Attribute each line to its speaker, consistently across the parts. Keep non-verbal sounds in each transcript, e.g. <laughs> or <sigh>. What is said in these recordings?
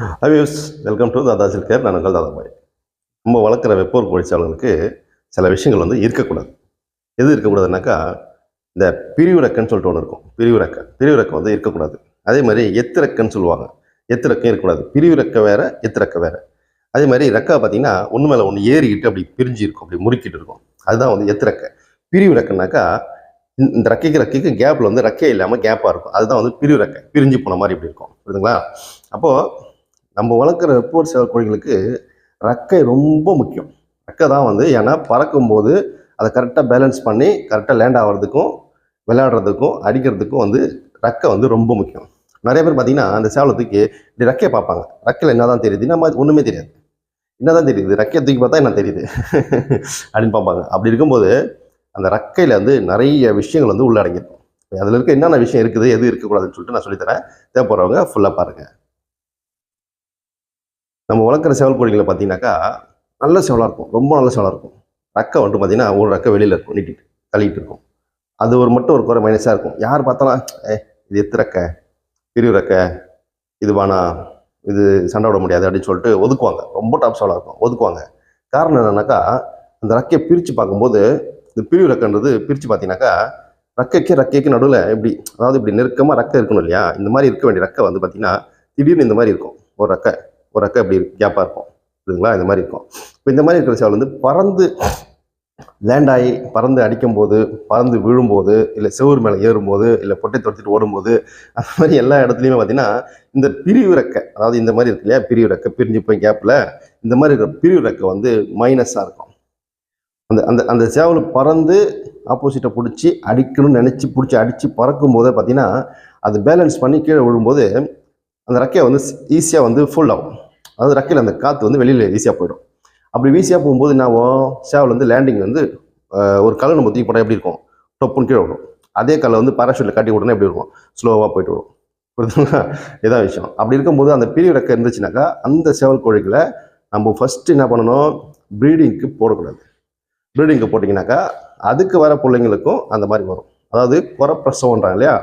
Speaker 1: ஹவியூஸ் welcome to தாதா சில்கர் நான் உங்கள் தாதாபாய் நம்ம வளர்க்குற வெப்போர் கோழிச்சாளர்களுக்கு சில விஷயங்கள் வந்து இருக்கக்கூடாது. எது இருக்கக்கூடாதுனாக்கா இந்த பிரிவுரக்கன்னு சொல்லிட்டு ஒன்று இருக்கும். பிரிவுரக்க பிரிவுரக்கம் வந்து இருக்கக்கூடாது. அதே மாதிரி எத்திரக்கன்னு சொல்லுவாங்க. எத்திரக்கம் இருக்கக்கூடாது. பிரிவுரக்க வேற எத்திரக்க வேற. அதே மாதிரி ரெக்கா பார்த்தீங்கன்னா ஒன்று மேலே ஒன்று ஏறிக்கிட்டு அப்படி பிரிஞ்சு இருக்கும் அப்படி முறுக்கிட்டு இருக்கும். அதுதான் வந்து எத்திரக்க பிரிவுரக்கனாக்கா இந்த- இந்த ரெக்கைக்கு ரெக்கைக்கு கேப்பில் வந்து ரெக்கை இல்லாமல் கேப்பாக இருக்கும். அதுதான் வந்து பிரிவுரக்கை பிரிஞ்சு போன மாதிரி இப்படி இருக்கும். புரியுதுங்களா? அப்போது நம்ம வளர்க்குற வெப்போர் சேவல் கோழிகளுக்கு ரெக்கை ரொம்ப முக்கியம். ரெக்கை தான் வந்து ஏன்னா பறக்கும்போது அதை கரெக்டாக பேலன்ஸ் பண்ணி கரெக்டாக லேண்ட் ஆகிறதுக்கும் விளையாடுறதுக்கும் அடிக்கிறதுக்கும் வந்து ரெக்கை வந்து ரொம்ப முக்கியம். நிறைய பேர் பார்த்தீங்கன்னா அந்த சேவலத்துக்கு இப்படி ரெக்கையை பார்ப்பாங்க. ரெக்கையில் என்ன தான் தெரியுது நம்ம ஒன்றுமே தெரியாது. என்னதான் தெரியுது? ரெக்கையை தூக்கி பார்த்தா என்ன தெரியுது? <laughs> அப்படின்னு பார்ப்பாங்க. அப்படி இருக்கும்போது அந்த ரெக்கையில் வந்து நிறைய விஷயங்கள் வந்து உள்ள அதில் இருக்க என்னென்ன விஷயம் இருக்குது எது இருக்கக்கூடாதுன்னு சொல்லிட்டு நான் சொல்லித்தரேன். தேவைப்படுறவங்க ஃபுல்லாக பாருங்கள் நம்ம வளர்க்குற செவல் கோழிகளை பார்த்தீங்கன்னாக்கா நல்ல செவலாக இருக்கும். ரொம்ப நல்ல செவலாக இருக்கும். ரக்கை வந்துட்டு பார்த்தீங்கன்னா ஒரு ரக்கை வெளியில் இருக்கும் நீட்டிட்டு தள்ளிட்டு இருக்கும். அது ஒரு மட்டும் ஒரு குறை மைனஸாக இருக்கும். யார் பார்த்தாலும் ஏ இது எத்து ரக்கை பிரிவு ரக்கை இது வானா இது சண்டை விட முடியாது அப்படின்னு சொல்லிட்டு ஒதுக்குவாங்க. ரொம்ப டாப் செவலாக இருக்கும். ஒதுக்குவாங்க. காரணம் என்னன்னாக்கா அந்த ரக்கையை பிரித்து பார்க்கும்போது இந்த பிரிவு ரக்கன்றது பிரித்து பார்த்தீங்கன்னாக்கா ரெக்கைக்கு ரக்கைக்கு நடுவில் இப்படி அதாவது இப்படி நெருக்கமாக ரக்கை இருக்கணும் இல்லையா? இந்த மாதிரி இருக்க வேண்டிய ரக்கை வந்து பார்த்தீங்கன்னா திடீர்னு இந்த மாதிரி இருக்கும். ஒரு ரக்கை. ஒரு அக்கா இப்படி கேப்பாக இருக்கும். இதுங்களா இந்த மாதிரி இருக்கும். இப்போ இந்த மாதிரி இருக்கிற சேவல் வந்து பறந்து லேண்ட் ஆகி பறந்து அடிக்கும்போது பறந்து விழும்போது இல்லை செவுர் மேலே ஏறும்போது இல்லை பொட்டை தொடச்சிட்டு ஓடும்போது அந்த மாதிரி எல்லா இடத்துலையுமே பார்த்தீங்கன்னா இந்த பிரிவு ரெக்கை அதாவது இந்த மாதிரி இருக்கு இல்லையா? பிரிவு ரெக்கை பிரிஞ்சு போய் கேப்பில் இந்த மாதிரி இருக்கிற பிரிவு ரெக்கை வந்து மைனஸாக இருக்கும். அந்த அந்த அந்த சேவல் பறந்து ஆப்போசிட்டை பிடிச்சி அடிக்கணும்னு நினச்சி பிடிச்சி அடித்து பறக்கும் போதே பார்த்தீங்கன்னா அது பேலன்ஸ் பண்ணி கீழே விழும்போது அந்த ரெக்கையை வந்து ஈஸியாக வந்து ஃபுல் ஆகும். அதாவது ரெக்கையில் அந்த காற்று வந்து வெளியில் ஈஸியாக போயிடும். அப்படி ஈஸியாக போகும்போது என்ன ஆகும்? சேவல் வந்து லேண்டிங் வந்து ஒரு கல்லை நம்ம தூக்கி போட்டால் எப்படி இருக்கும்? டொப்புன்னு கீழே விடும் அதே கல்லை வந்து பேராஷூட்டில் கட்டி விடனே எப்படி இருக்கும்? ஸ்லோவாக போயிட்டு வரும். புரியுதுங்களா? <laughs> இதான் விஷயம். அப்படி இருக்கும்போது அந்த பிரிவு ரெக்கை இருந்துச்சுனாக்கா அந்த சேவல் கோழிகளை நம்ம ஃபஸ்ட்டு என்ன பண்ணணும்? ப்ரீடிங்க்கு போடக்கூடாது. ப்ரீடிங்க்கு போட்டிங்கனாக்கா அதுக்கு வர பிள்ளைங்களுக்கும் அந்த மாதிரி வரும். அதாவது குறப்பிரசவன்றாங்க இல்லையா?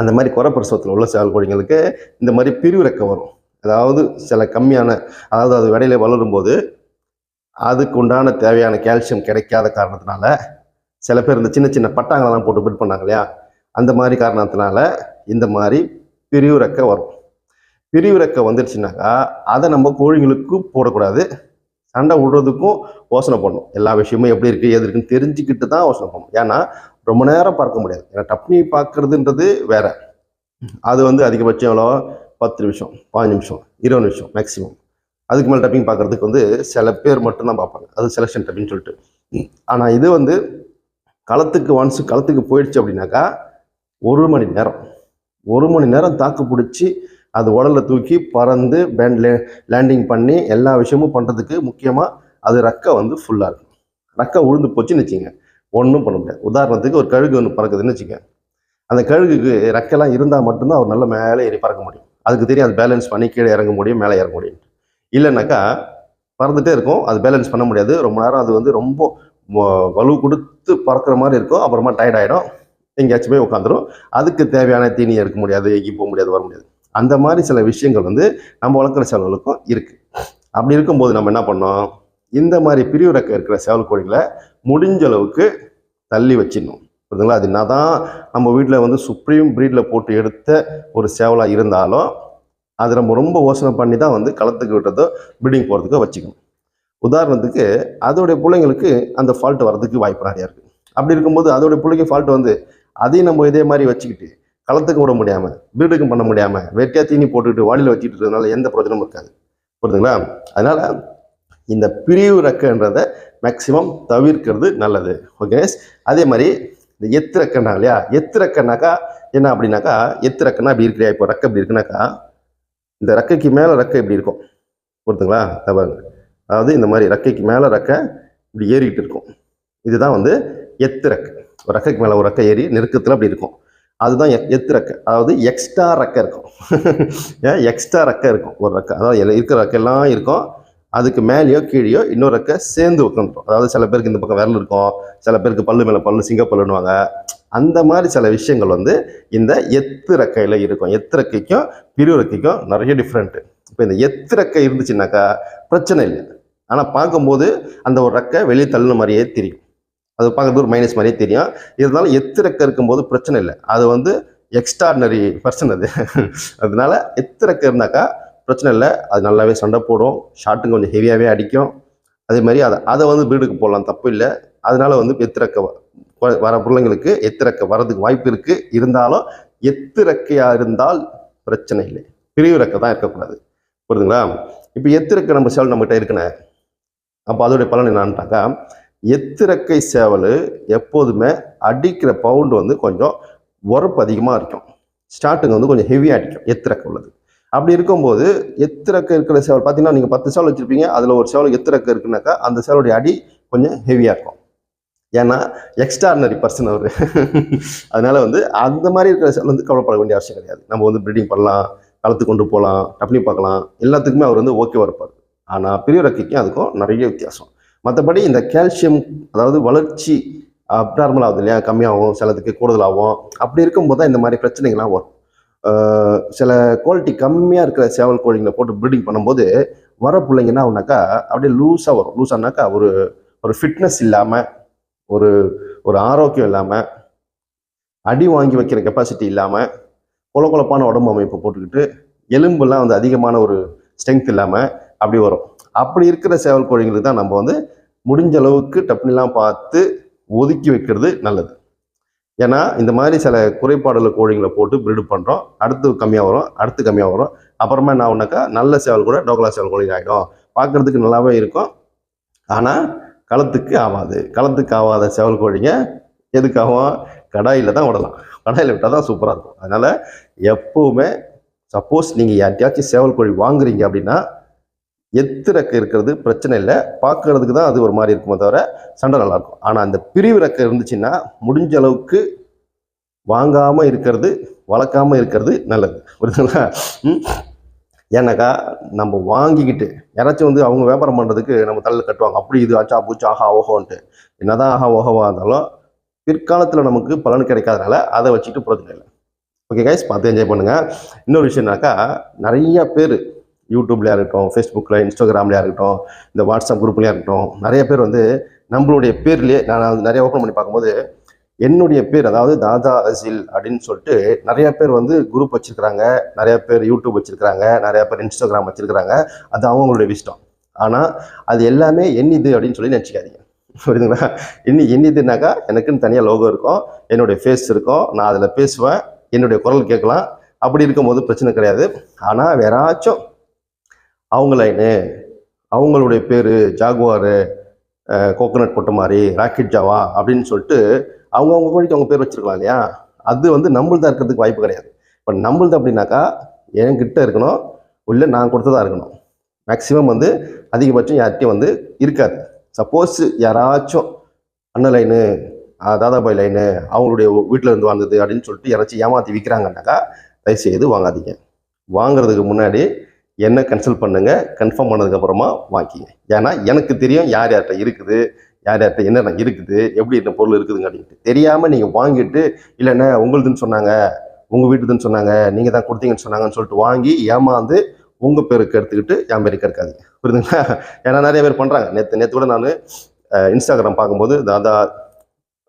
Speaker 1: அந்த மாதிரி குறப்பிரசவத்தில் உள்ள சேவல் கோழிங்களுக்கு இந்த மாதிரி பிரிவிறக்க வரும். அதாவது சில கம்மியான அதாவது அது விடையில வளரும் போது அதுக்கு உண்டான தேவையான கால்சியம் கிடைக்காத காரணத்தினால சில பேர் இந்த சின்ன சின்ன பட்டாங்களெல்லாம் போட்டு பிட் பண்ணாங்க இல்லையா? அந்த மாதிரி காரணத்தினால இந்த மாதிரி பிரிவிறக்க வரும். பிரிவிறக்க வந்துடுச்சுனாக்கா அதை நம்ம கோழிங்களுக்கு போடக்கூடாது. சண்டை விடுறதுக்கும் யோசனை பண்ணும். எல்லா விஷயமும் எப்படி இருக்குது எது இருக்குன்னு தெரிஞ்சுக்கிட்டு தான் யோசனை பண்ணும். ஏன்னா ரொம்ப நேரம் பார்க்க முடியாது. ஏன்னா டப்னி பார்க்கறதுன்றது வேற. அது வந்து அதிகபட்சம் எவ்வளோ பத்து நிமிஷம் பாஞ்சு நிமிஷம் இருபது நிமிஷம் மேக்ஸிமம் அதுக்கு மேலே டப்பிங் பார்க்குறதுக்கு வந்து சில பேர் மட்டும்தான் பார்ப்பாங்க. அது செலெக்ஷன் டப்பின்னு சொல்லிட்டு. ஆனால் இது வந்து களத்துக்கு ஒன்ஸ் களத்துக்கு போயிடுச்சு அப்படின்னாக்கா ஒரு மணி நேரம். ஒரு மணி நேரம் தாக்கு பிடிச்சி அது உடலில் தூக்கி பறந்து பேண்ட் லேண்டிங் பண்ணி எல்லா விஷயமும் பண்ணுறதுக்கு முக்கியமாக அது ரெக்கை வந்து ஃபுல்லாக இருக்கும். ரெக்கை உழுந்து போச்சுன்னு வச்சுங்க ஒன்றும் பண்ண முடியாது. உதாரணத்துக்கு ஒரு கழுகு ஒன்று பறக்குதுன்னு வச்சுங்க அந்த கழுகுக்கு ரெக்கெல்லாம் இருந்தால் மட்டும்தான் அவர் நல்ல மேலே ஏறி பறக்க முடியும். அதுக்கு தெரியும் அது பேலன்ஸ் பண்ணி கீழே இறங்க முடியும் மேலே இறங்க முடியும் இல்லைனாக்கா பறந்துட்டே இருக்கும். அது பேலன்ஸ் பண்ண முடியாது. ரொம்ப நேரம் அது வந்து ரொம்ப வலு கொடுத்து பறக்கிற மாதிரி இருக்கும். அப்புறமா டயர்ட் ஆகிடும் எங்கேயாச்சும் போய் உட்காந்துரும். அதுக்கு தேவையான தீனி எடுக்க முடியாது எங்கேயும் போக முடியாது வர முடியாது. அந்த மாதிரி சில விஷயங்கள் வந்து நம்ம வளர்க்குற சேவல்களுக்கும் இருக்குது அப்படி இருக்கும்போது நம்ம என்ன பண்ணோம்? இந்த மாதிரி பிரிவு ரெக்கை இருக்கிற சேவல் கோழிகளை முடிஞ்ச அளவுக்கு தள்ளி வச்சிடணும். புரியுதுங்களா? அது என்ன தான் நம்ம வீட்டில் வந்து சுப்ரீம் ப்ரீடில் போட்டு எடுத்த ஒரு சேவலாக இருந்தாலும் அது நம்ம ரொம்ப யோசனை பண்ணி தான் வந்து களத்துக்கு விட்டதோ ப்ரீடிங் போகிறதுக்கோ வச்சுக்கணும். உதாரணத்துக்கு அதோடைய பிள்ளைங்களுக்கு அந்த ஃபால்ட் வர்றதுக்கு வாய்ப்பு நிறையா இருக்குது அப்படி இருக்கும்போது அதோடைய பிள்ளைக்கு ஃபால்ட் வந்து அதையும் நம்ம இதே மாதிரி வச்சுக்கிட்டு களத்துக்கு விட முடியாமல் ப்ரீடுக்கும் பண்ண முடியாமல் வெட்டியாக தீனி போட்டுக்கிட்டு வாளியில் வச்சுக்கிட்டு இருக்கிறதுனால எந்த பிரச்சனையும் இருக்காது. புரியுதுங்களா? அதனால் இந்த பிரிவு ரெக்கைன்றதை மேக்சிமம் தவிர்க்கிறது நல்லது. ஓகே அதே மாதிரி இந்த எத்து ரெக்கைனா இல்லையா? எத்து ரெக்கைனாக்கா என்ன அப்படின்னாக்கா எத்து ரெக்கைனா இப்படி இருக்கிறியா இப்போ ரெக்கை இப்படி இருக்குனாக்கா இந்த ரெக்கைக்கு மேலே ரெக்கை இப்படி இருக்கும். பொறுத்துங்களா இதை அதாவது இந்த மாதிரி ரெக்கைக்கு மேலே ரெக்கை இப்படி ஏறிக்கிட்டு இருக்கும். இதுதான் வந்து எத்து ரெக்கை ஒரு ரெக்கைக்கு மேலே ஒரு ரெக்கை ஏறி நெருக்கத்தில் அப்படி இருக்கும். அதுதான் எத்து ரெக்கை அதாவது எக்ஸ்ட்ரா ரெக்கை இருக்கும். <laughs> ஏன்? எக்ஸ்ட்ரா ரெக்கை இருக்கும். ஒரு ரக்க அதாவது இருக்கிற ரெக்கையெல்லாம் இருக்கும். அதுக்கு மேலேயோ கீழேயோ இன்னொரு ரெக்கை சேர்ந்து உட்காந்துரும் அதாவது சில பேருக்கு இந்த பக்கம் விரல் இருக்கும் சில பேருக்கு பல்லு மேலே பல்லு சிங்கப்பல்லுன்னுவாங்க. அந்த மாதிரி சில விஷயங்கள் வந்து இந்த எத்து ரெக்கையில் இருக்கும். எத்து ரெக்கைக்கும் பிரிவு ரெக்கைக்கும் நிறைய டிஃப்ரெண்ட்டு இப்போ இந்த எத்து ரெக்கை இருந்துச்சுன்னாக்கா பிரச்சனை இல்லை. ஆனால் பார்க்கும்போது அந்த ஒரு ரெக்கை வெளியே தள்ளின மாதிரியே தெரியும். அது பார்க்கறது ஒரு மைனஸ் மாதிரியே தெரியும். இருந்தாலும் எத்து ரெக்கை இருக்கும்போது பிரச்சனை இல்லை. அது வந்து எக்ஸ்ட்ராடினரி பர்சன் அது. அதனால எத்து ரெக்கை இருந்தாக்கா பிரச்சனை இல்லை. அது நல்லாவே சண்டை போடும். ஷாட்டும் கொஞ்சம் ஹெவியாகவே அடிக்கும். அதே மாதிரி அதை அதை வந்து வீடுக்கு போடலாம். தப்பு இல்லை. அதனால் வந்து எத்திரக்க வர பிள்ளைங்களுக்கு எத்திரக்க வரதுக்கு வாய்ப்பு இருக்குது இருந்தாலும் எத்திரக்கையாக இருந்தால் பிரச்சனை இல்லை. பிரிவிறக்க தான் இருக்கக்கூடாது. புரியுதுங்களா? இப்போ எத்திரக்கை நம்ம சேவல் நம்மகிட்ட இருக்குண்ணே. அப்போ அதோடைய பலன் என்னான்ட்டாக்கா எத்திரக்கை சேவல் எப்போதுமே அடிக்கிற பவுண்டு வந்து கொஞ்சம் உரப்பு அதிகமாக இருக்கும். ஸ்டார்டிங் வந்து கொஞ்சம் ஹெவியாக அடிக்கும். எத்திரக்கை உள்ளது. அப்படி இருக்கும்போது எத்திரக்க இருக்கிற சேவல் பார்த்தீங்கன்னா நீங்கள் பத்து சேவல் வச்சுருப்பீங்க அதில் ஒரு சேவல் எத்திரக்க இருக்குனாக்கா அந்த சேவலுடைய அடி கொஞ்சம் ஹெவியாக இருக்கும். ஏன்னா எக்ஸ்ட்ராடினரி பர்சன் அவர். அதனால் வந்து அந்த மாதிரி இருக்கிற சேவல் வந்து கவலைப்பட வேண்டிய அவசியம் கிடையாது. நம்ம வந்து ப்ரீடிங் பண்ணலாம் களத்து கொண்டு போகலாம் டப்னி பார்க்கலாம் எல்லாத்துக்குமே அவர் வந்து ஓகேவாக இருப்பார். ஆனால் பெரிய ரக்கைக்கும் அதுக்கும் நிறைய வித்தியாசம். மற்றபடி இந்த கால்சியம் அதாவது வளர்ச்சி அப்டார்மல் ஆகுது இல்லையா? கம்மியாகும் சிலதுக்கு கூடுதலாகும். அப்படி இருக்கும்போது தான் இந்த மாதிரி பிரச்சனைகள்லாம் வரும். சில குவாலிட்டி கம்மியாக இருக்கிற சேவல் கோழிங்களை போட்டு ப்ரீடிங் பண்ணும்போது வர பிள்ளைங்க என்ன ஆகுனாக்கா அப்படியே லூஸாக வரும். லூஸானாக்கா ஒரு ஒரு ஃபிட்னஸ் இல்லாமல் ஒரு ஒரு ஆரோக்கியம் இல்லாமல் அடி வாங்கி வைக்கிற கெப்பாசிட்டி இல்லாமல் கொலகொலப்பான உடம்பு அமைப்பு போட்டுக்கிட்டு எலும்புலாம் வந்து அதிகமான ஒரு ஸ்ட்ரென்த் இல்லாமல் அப்படி வரும். அப்படி இருக்கிற சேவல் கோழிங்களுக்கு தான் நம்ம வந்து முடிஞ்ச அளவுக்கு டப்னிலாம் பார்த்து ஒதுக்கி வைக்கிறது நல்லது. ஏன்னா இந்த மாதிரி சில குறைபாடுள்ள கோழிங்களை போட்டு பிரீடு பண்ணுறோம் அடுத்து கம்மியாக வரும் அடுத்து கம்மியாக வரும். அப்புறமா என்ன ஆகுனாக்கா நல்ல சேவல் கூட டோக்லா சேவல் கோழி ஆகிடும் பார்க்கறதுக்கு நல்லாவே இருக்கும். ஆனால் களத்துக்கு ஆகாது களத்துக்கு ஆகாத சேவல் கோழிங்க எதுக்காகும் கடாயில் தான் விடலாம். கடாயில் விட்டால் தான் சூப்பராக இருக்கும். அதனால் எப்போவுமே சப்போஸ் நீங்கள் யார்ட்டையாச்சும் சேவல் கோழி வாங்குறீங்க அப்படின்னா எத்து இருக்கிறது பிரச்சனை இல்லை. பார்க்கறதுக்கு தான் அது ஒரு மாதிரி இருக்குமே தவிர சண்டை நல்லாயிருக்கும் ஆனால் அந்த பிரிவு ரெக்கை இருந்துச்சுன்னா முடிஞ்ச அளவுக்கு வாங்காமல் இருக்கிறது வளர்க்காம இருக்கிறது நல்லது. புரியுதுங்களா? ஏன்னாக்கா நம்ம வாங்கிக்கிட்டு யாராச்சும் வந்து அவங்க வியாபாரம் பண்ணுறதுக்கு நம்ம தள்ள கட்டுவாங்க. அப்படி இது ஆச்சா பூச்சா ஆஹா ஓஹோன்ட்டு. என்னதான் ஆஹா ஓஹோவா இருந்தாலும் பிற்காலத்தில் நமக்கு பலன் கிடைக்காதனால அதை வச்சுட்டு பிரச்சனை இல்லை ஓகே கைஸ் பார்த்து என்ஜாய் பண்ணுங்கள் இன்னொரு விஷயம்னாக்கா நிறைய பேர் யூடியூப்லையா இருக்கட்டும் ஃபேஸ்புக்கில் இன்ஸ்டாகிராம்லையாக இருக்கட்டும் இந்த வாட்ஸ்அப் குரூப்லையா இருக்கட்டும் நிறைய பேர் வந்து நம்மளுடைய பேர்லேயே நான் வந்து நிறைய ஓப்பன் பண்ணி பார்க்கும்போது என்னுடைய பேர் அதாவது தாதா அசில் அப்படின்னு சொல்லிட்டு நிறைய பேர் வந்து குரூப் வச்சுருக்கிறாங்க நிறைய பேர் யூடியூப் வச்சுருக்கிறாங்க நிறைய பேர் இன்ஸ்டாகிராம் வச்சுருக்கிறாங்க அது அவங்களுடைய விஷயம் ஆனால் அது எல்லாமே என்னது அப்படின்னு சொல்லி நினச்சிக்காதீங்க. புரியுதுங்களா? இன்னி என்னதுனாக்கா எனக்குன்னு தனியாக லோகோ இருக்கும் என்னுடைய ஃபேஸ் இருக்கும் நான் அதில் பேசுவேன் என்னுடைய குரல் கேட்கலாம் அப்படி இருக்கும்போது பிரச்சனை கிடையாது. ஆனால் வேறாச்சும் அவங்க லைனு அவங்களுடைய பேர் ஜாகுவாரு கோகோனட் போட்ட மாதிரி ராக்கெட் ஜாவா அப்படின்னு சொல்லிட்டு அவங்கவுங்க கோழிக்கு அவங்க பேர் வச்சுருக்கலாம் இல்லையா? அது வந்து நம்மள்தான் இருக்கிறதுக்கு வாய்ப்பு கிடையாது. இப்போ நம்மள்து அப்படின்னாக்கா என்கிட்ட இருக்கணும் இல்லை நான் கொடுத்ததாக இருக்கணும். மேக்ஸிமம் வந்து அதிகபட்சம் யார்கிட்டையும் வந்து இருக்காது. சப்போஸ் யாராச்சும் அண்ணன் லைனு தாதாபாய் லைனு அவங்களுடைய வீட்டில் இருந்து வந்தது அப்படின்னு சொல்லிட்டு யாராச்சும் ஏமாற்றி விற்கிறாங்கன்னாக்கா தயவுசெய்து வாங்காதீங்க. வாங்குறதுக்கு முன்னாடி என்ன கன்சல்ட் பண்ணுங்க கன்ஃபார்ம் பண்ணதுக்கப்புறமா வாங்கிங்க. ஏன்னா எனக்கு தெரியும் யார் யார்கிட்ட இருக்குது யார் யார்கிட்ட என்னென்ன இருக்குது எப்படி என்ன பொருள் இருக்குதுங்க அப்படின்ட்டு. தெரியாமல் நீங்கள் வாங்கிட்டு இல்லைண்ணே உங்களுதுன்னு சொன்னாங்க உங்கள் வீட்டுதுன்னு சொன்னாங்க நீங்கள் தான் கொடுத்தீங்கன்னு சொன்னாங்கன்னு சொல்லிட்டு வாங்கி ஏமாந்து உங்கள் பேருக்கு எடுத்துக்கிட்டு என் பேருக்கு இருக்காதீங்க புரியுதுங்களா? ஏன்னா நிறைய பேர் பண்ணுறாங்க நேற்று நேற்று கூட நான் இன்ஸ்டாகிராம் பார்க்கும்போது தாதா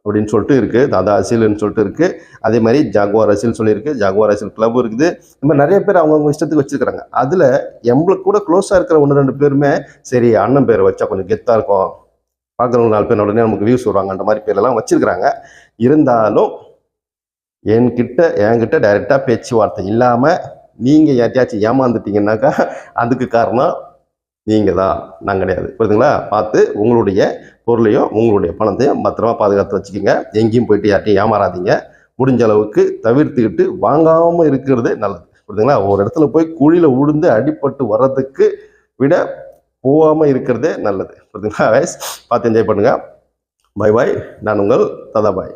Speaker 1: அப்படின்னு சொல்லிட்டு இருக்குது தாதா அசில்னு சொல்லிட்டு இருக்குது அதே மாதிரி ஜாகுவார் அசில் சொல்லியிருக்கு. ஜாகுவார் அசில் கிளப்பும் இருக்குது. இந்த மாதிரி நிறைய பேர் அவங்கவுங்க இஷ்டத்துக்கு வச்சிருக்காங்க அதில் எங்களுக்கு கூட க்ளோஸாக இருக்கிற ஒன்று ரெண்டு பேருமே சரி அண்ணன் பேரை வச்சா கொஞ்சம் கெத்தாக இருக்கும். பார்க்குறவங்க நாலு பேர் உடனே நமக்கு வியூஸ் வருவாங்கன்ற மாதிரி பேரெல்லாம் வச்சுருக்கிறாங்க. இருந்தாலும் என்கிட்ட என்கிட்ட டைரெக்டாக பேச்சுவார்த்தை இல்லாமல் நீங்கள் யார்ட்டையாச்சும் ஏமாந்துட்டீங்கன்னாக்கா அதுக்கு காரணம் நீங்கள் தான் நான் கிடையாது. புரியுதுங்களா? பார்த்து உங்களுடைய பொருளையும் உங்களுடைய பணத்தையோ பத்திரமா பாதுகாத்து வச்சுக்கோங்க. எங்கேயும் போயிட்டு யார்ட்டையும் ஏமாறாதீங்க. முடிஞ்ச அளவுக்கு தவிர்த்துக்கிட்டு வாங்காமல் இருக்கிறது நல்லது. புரியுதுங்களா? ஒரு இடத்துல போய் குழியில் உழுந்து அடிப்பட்டு வர்றதுக்கு விட போகாமல் இருக்கிறதே நல்லது. புரியுதுங்களா வயசு பார்த்து என்ஜாய் பண்ணுங்கள் பை பாய் நான் உங்கள் ததா பாய்.